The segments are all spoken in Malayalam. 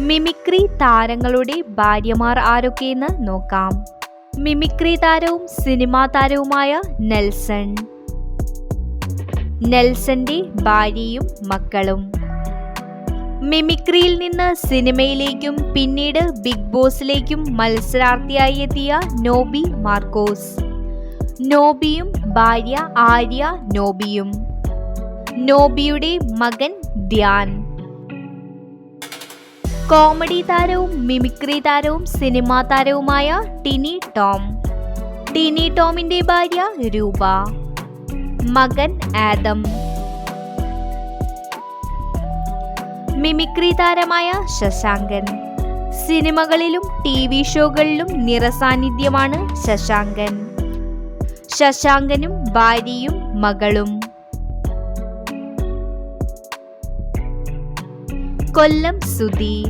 മിമിക്രി താരങ്ങളുടെ ഭാര്യമാർ ആരൊക്കെയെന്ന് നോക്കാം. മിമിക്രി താരവും സിനിമാ താരവുമായ നെൽസൺ. നെൽസന്റെ ഭാര്യയും മക്കളും. മിമിക്രിയിൽ നിന്ന് സിനിമയിലേക്കും പിന്നീട് ബിഗ് ബോസിലേക്കും മത്സരാർത്ഥിയായി എത്തിയ നോബി മാർക്കോസ്. നോബിയും ഭാര്യ ആര്യ നോബിയും. നോബിയുടെ മകൻ ധ്യാൻ. കോമഡി താരവും മിമിക്രി താരവും സിനിമാ താരവുമായ ടിനി ടോം. ടിനി ടോമിന്റെ ഭാര്യ രൂപ. മകൻ ആദം. മിമിക്രി താരമായ ശശാങ്കൻ. സിനിമകളിലും ടി വി ഷോകളിലും നിറസാന്നിധ്യമാണ് ശശാങ്കൻ. ശശാങ്കനും ഭാര്യയും മകളും. കൊല്ലം സുധി.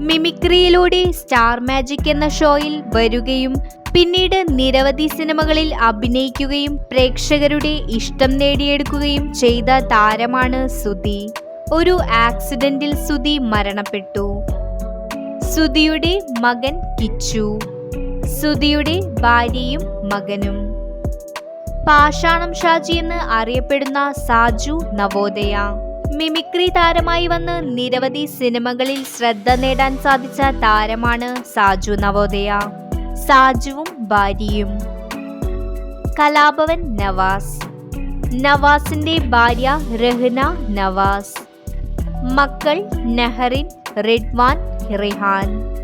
മിമിക്രിയിലൂടെ സ്റ്റാർ മാജിക് എന്ന ഷോയിൽ വരികയും പിന്നീട് നിരവധി സിനിമകളിൽ അഭിനയിക്കുകയും പ്രേക്ഷകരുടെ ഇഷ്ടം നേടിയെടുക്കുകയും ചെയ്ത താരമാണ് സുധി. ഒരു ആക്സിഡന്റിൽ സുധി മരണപ്പെട്ടു. സുധിയുടെ മകൻ കിച്ചു. സുധിയുടെ ഭാര്യയും മകനും. പാഷാണം ഷാജി എന്ന് അറിയപ്പെടുന്ന സാജു നവോദയ. മിമിക്രി താരമായി വന്ന് നിരവധി സിനിമകളിൽ ശ്രദ്ധ നേടാൻ സാധിച്ച താരമാണ് സാജു നവോദയ. സാജുവും ഭാര്യയും. കലാഭവൻ നവാസ്. നവാസിന്റെ ഭാര്യ രഹ്ന നവാസ്. മക്കൾ നെഹറിൻ റിഡ്വാൻ റിഹാൻ.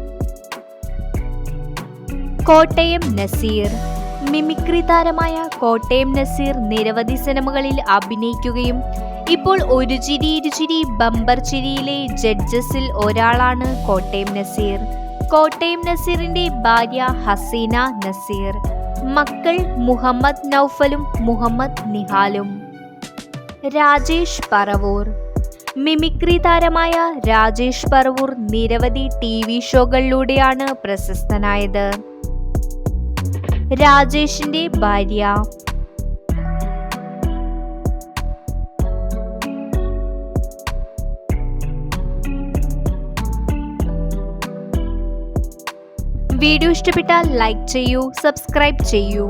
കോട്ടയം നസീർ. മിമിക്രി താരമായ കോട്ടയം നസീർ നിരവധി സിനിമകളിൽ അഭിനയിക്കുകയും ഇപ്പോൾ ഒരു ചിരി ഇരുചിരി ബമ്പർ ചിരിയിലെ ജഡ്ജസിൽ ഒരാളാണ് കോട്ടയം നസീർ. കോട്ടയം നസീറിന്റെ ഭാര്യ ഹസീന നസീർ. മക്കൾ മുഹമ്മദ് നൗഫലും മുഹമ്മദ് നിഹാലും. രാജേഷ് പറവൂർ. മിമിക്രി താരമായ രാജേഷ് പറവൂർ നിരവധി ടി വി ഷോകളിലൂടെയാണ് പ്രശസ്തനായത്. രാജേഷിന്റെ ഭാര്യ വീഡിയോ ഇഷ്ടപ്പെട്ടാൽ ലൈക്ക് ചെയ്യൂ സബ്സ്ക്രൈബ് ചെയ്യൂ.